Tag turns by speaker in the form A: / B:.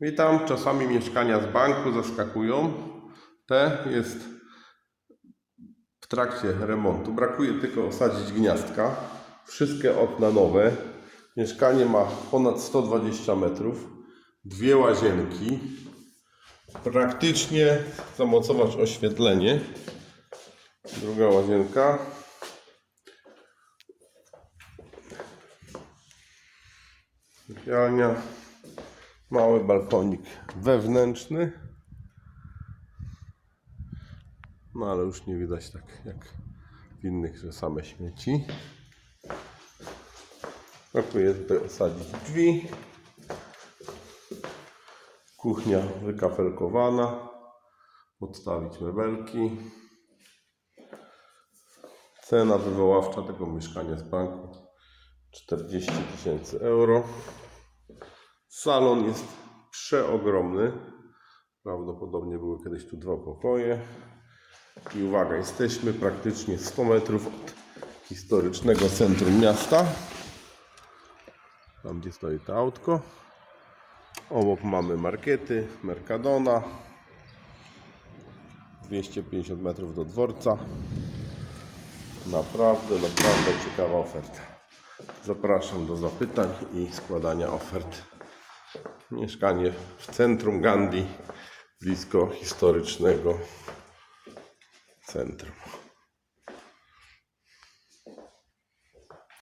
A: Witam. Czasami mieszkania z banku zaskakują. Te jest w trakcie remontu. Brakuje tylko osadzić gniazdka. Wszystkie okna nowe. Mieszkanie ma ponad 120 metrów. Dwie łazienki. Praktycznie zamocować oświetlenie. Druga łazienka. Sypialnia. Mały balkonik wewnętrzny. No ale już nie widać tak jak w innych, że same śmieci. Brakuje tutaj osadzić drzwi. Kuchnia wykafelkowana. Podstawić mebelki. Cena wywoławcza tego mieszkania z banku 40 tysięcy euro. Salon jest przeogromny. Prawdopodobnie były kiedyś tu dwa pokoje. I uwaga, jesteśmy praktycznie 100 metrów od historycznego centrum miasta. Tam gdzie stoi to autko. Obok mamy markety, Mercadona. 250 metrów do dworca. Naprawdę, naprawdę ciekawa oferta. Zapraszam do zapytań i składania ofert. Mieszkanie w centrum Gandhi, blisko historycznego centrum.